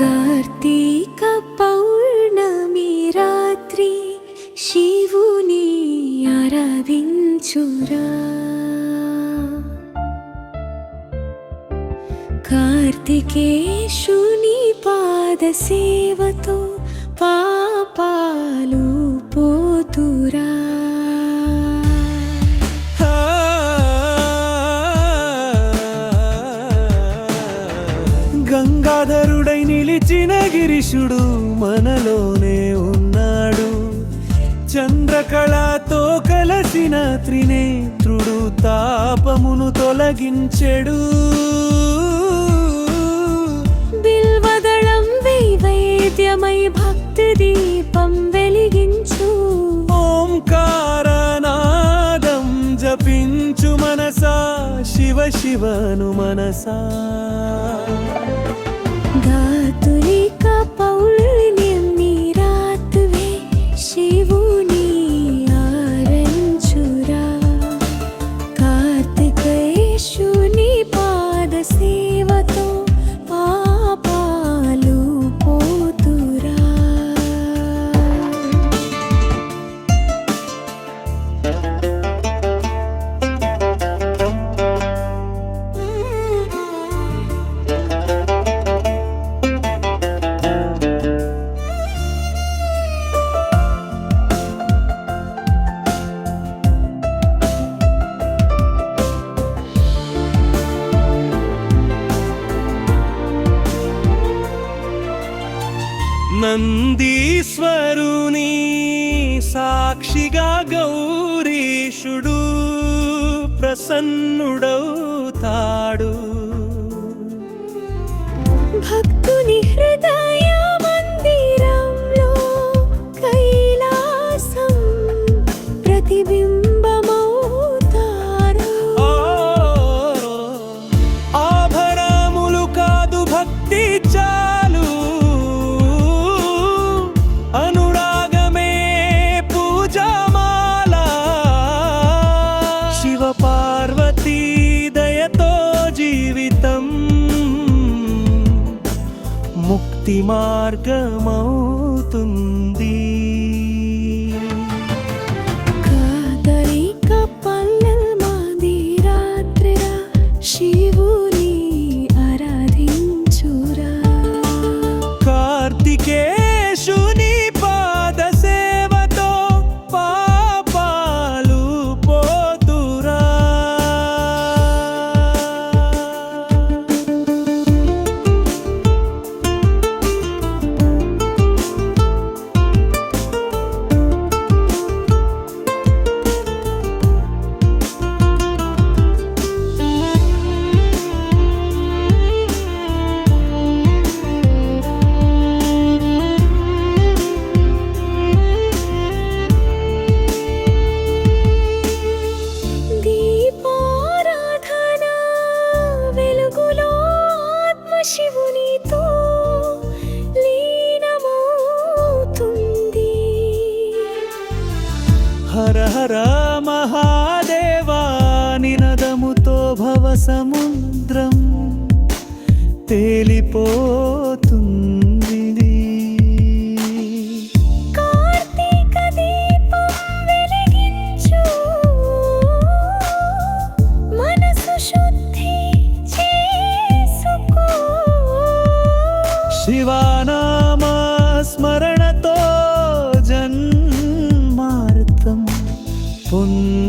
కార్తీక పౌర్ణమి రాత్రి శివుని ఆరాధించురా. కార్తికేశుని పాద సేవతో పాపా గంగాధరుడై నిలిచిన గిరీశుడు మనలోనే ఉన్నాడు. చంద్రకళతో కలసిన త్రినేత్రుడు తాపమును తొలగించెడు. బిల్వదళం వైవేద్యమై భక్తి దీపం శివను మనసా. గాతులిక పౌర్ణమి నందీశ్వరుని సాక్షిగా గౌరీషుడు ప్రసన్నుడవుతాడు. భక్తుని హృదయ ముక్తి మార్గమవుతుంది. హర హర మహాదేవా నినదముతో భవ సముద్రం తేలిపో 我。